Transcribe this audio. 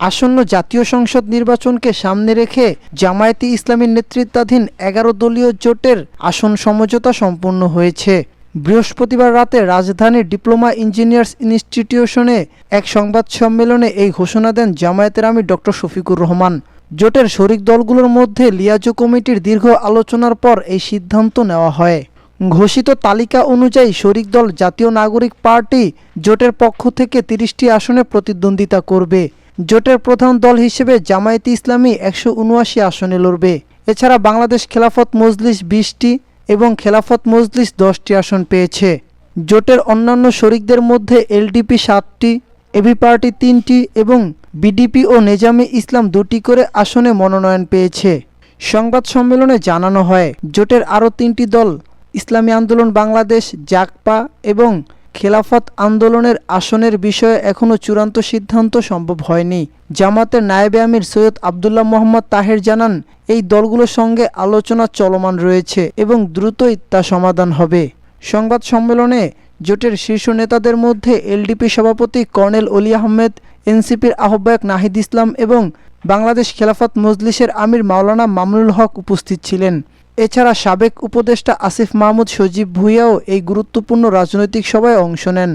আসন্ন জাতীয় সংসদ নির্বাচনকে সামনে রেখে জামায়াতে ইসলামীর নেতৃত্বাধীন এগারো দলীয় জোটের আসন সমঝোতা সম্পন্ন হয়েছে। বৃহস্পতিবার রাতে রাজধানীর ডিপ্লোমা ইঞ্জিনিয়ার্স ইনস্টিটিউশনে এক সংবাদ সম্মেলনে এই ঘোষণা দেন জামায়াতের আমি ডক্টর শফিকুর রহমান। জোটের শরিক দলগুলোর মধ্যে লিয়াজো কমিটির দীর্ঘ আলোচনার পর এই সিদ্ধান্ত নেওয়া হয়। ঘোষিত তালিকা অনুযায়ী শরিক দল জাতীয় নাগরিক পার্টি জোটের পক্ষ থেকে তিরিশটি আসনে প্রতিদ্বন্দ্বিতা করবে। জোটের প্রধান দল হিসেবে জামায়াতে ইসলামী একশো উনআশি আসনে লড়বে। এছাড়া বাংলাদেশ খেলাফত মজলিস বিশটি এবং খেলাফত মজলিস দশটি আসন পেয়েছে। জোটের অন্যান্য শরিকদের মধ্যে এলডিপি সাতটি, এবি পার্টি তিনটি এবং বিডিপি ও নেজামে ইসলাম দুটি করে আসনে মনোনয়ন পেয়েছে। সংবাদ সম্মেলনে জানানো হয়, জোটের আরও তিনটি দল, ইসলামী আন্দোলন বাংলাদেশ জাকপা এবং খেলাফত আন্দোলনের আসনের বিষয়ে এখনও চূড়ান্ত সিদ্ধান্ত সম্ভব হয়নি। জামাতের নায়েবে আমির সৈয়দ আবদুল্লাহ মোহাম্মদ তাহের জানান, এই দলগুলোর সঙ্গে আলোচনা চলমান রয়েছে এবং দ্রুতই তা সমাধান হবে। সংবাদ সম্মেলনে জোটের শীর্ষ নেতাদের মধ্যে এলডিপি সভাপতি কর্নেল অলি আহমেদ, এনসিপির আহ্বায়ক নাহিদ ইসলাম এবং বাংলাদেশ খেলাফত মজলিসের আমির মাওলানা মামুনুল হক উপস্থিত ছিলেন। এছাড়া সাবেক উপদেষ্টা আসিফ মাহমুদ সজীব ভুইয়াও এই গুরুত্বপূর্ণ রাজনৈতিক সভায় অংশ নেন।